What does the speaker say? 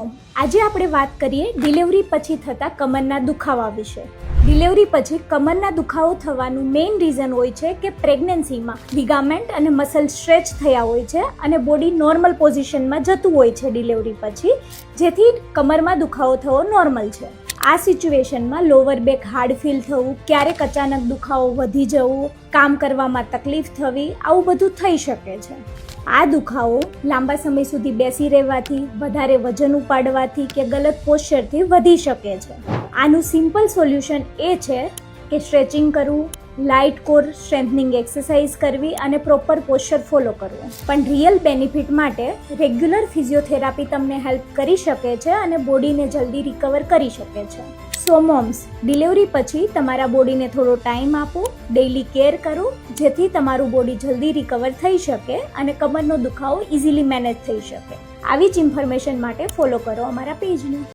Mom આજે આપણે વાત કરીએ ડિલિવરી પછી થતા કમરના દુખાવા વિશે. ડિલિવરી પછી કમરના દુખાવો થવાનું મેઇન રીઝન હોય છે કે પ્રેગ્નન્સીમાં લિગામેન્ટ અને મસલ સ્ટ્રેચ થયા હોય છે અને બોડી નોર્મલ પોઝિશનમાં જતું હોય છે ડિલિવરી પછી, જેથી કમરમાં દુખાવો થવો નોર્મલ છે. આ સિચ્યુએશનમાં લોવર બેક હાર્ડ ફીલ થવું, ક્યારેક અચાનક દુખાવો વધી જવું, કામ કરવામાં તકલીફ થવી, આવું બધું થઈ શકે છે. આ દુખાવો લાંબા સમય સુધી બેસી રહેવાથી, વધારે વજન ઉપાડવાથી કે ગલત પોસ્ચરથી વધી શકે છે. આનું સિમ્પલ સોલ્યુશન એ છે કે સ્ટ્રેચિંગ કરવું લાઇટ કોર સ્ટ્રેન્થનિંગ એક્સરસાઇઝ કરવી અને પ્રોપર પોસ્ચર ફોલો કરવું. પણ રિયલ બેનિફિટ માટે રેગ્યુલર ફિઝિયોથેરાપી તમને હેલ્પ કરી શકે છે અને બોડીને જલ્દી રિકવર કરી શકે છે. સો મોમ્સ, ડિલિવરી પછી તમારા બોડીને થોડો ટાઈમ આપો, ડેઇલી કેર કરો, જેથી તમારું બોડી જલ્દી રિકવર થઈ શકે અને કમરનો દુખાવો ઇઝીલી મેનેજ થઈ શકે. આવી જ ઇન્ફોર્મેશન માટે ફોલો કરો અમારા પેજને.